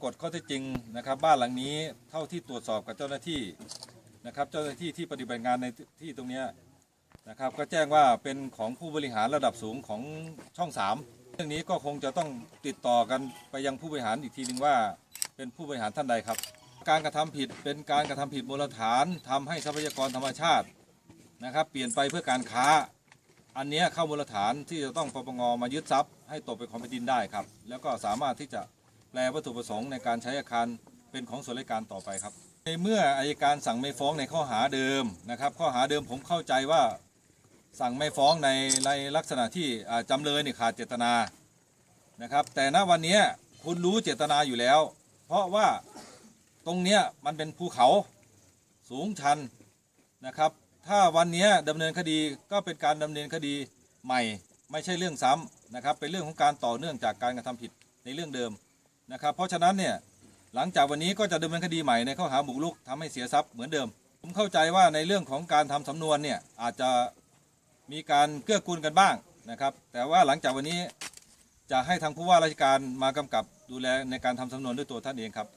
ากฏข้อเท็จจริงนะครับ บ้านหลังนี้เท่าที่ตรวจสอบกับเจ้าหน้าที่นะครับ เจ้าหน้าที่ที่ปฏิบัติงานในที่ตรงนี้นะครับ ก็แจ้งว่าเป็นของผู้บริหารระดับสูงของช่องสามเรื่องนี้ก็คงจะต้องติดต่อกันไปยังผู้บริหารอีกทีหนึ่งว่า เป็นผู้บริหารท่านใดครับ การกระทำผิดเป็นการกระทำผิดมูลฐานทำให้ทรัพยากรธรรมชาตินะครับ เปลี่ยนไปเพื่อการค้า อันนี้เข้ามูลฐานที่จะต้องปปงมายึดทรัพย์ให้ตกเป็นของแผ่นดินได้ครับ แล้วก็สามารถที่จะ แปลวัตถุประสงค์ในการใช้อาคารเป็นของส่วนราชการต่อไปครับ ในเมื่ออายการสั่งไม่ฟ้องในข้อหาเดิมนะครับข้อหาเดิมผมเข้าใจว่าสั่งไม่ฟ้องในในลักษณะที่อ่าจำเลยนี่ขาดเจตนานะครับ แต่ณวันนี้คุณรู้เจตนาอยู่แล้ว เพราะว่าตรงเนี้ยมันเป็นภูเขาสูงชันนะครับ ถ้าวันนี้ยดำเนินคดีก็เป็นการดำเนินคดีใหม่ ไม่ใช่เรื่องซ้ำนะครับ เป็นเรื่องของการต่อเนื่องจากการกระทำผิดในเรื่องเดิม นะครับ เพราะฉะนั้นเนี่ยหลังจากวันนี้ก็จะดำเนินคดีใหม่ในข้อหาบุกรุกทำให้เสียทรัพย์เหมือนเดิม ผมเข้าใจว่าในเรื่องของการทำสำนวนเนี่ยอาจจะมีการเกื้อกูลกันบ้างนะครับ แต่ว่าหลังจากวันนี้จะให้ทางผู้ว่าราชการมากำกับดูแลในการทำสำนวนด้วยตัวท่านเองครับ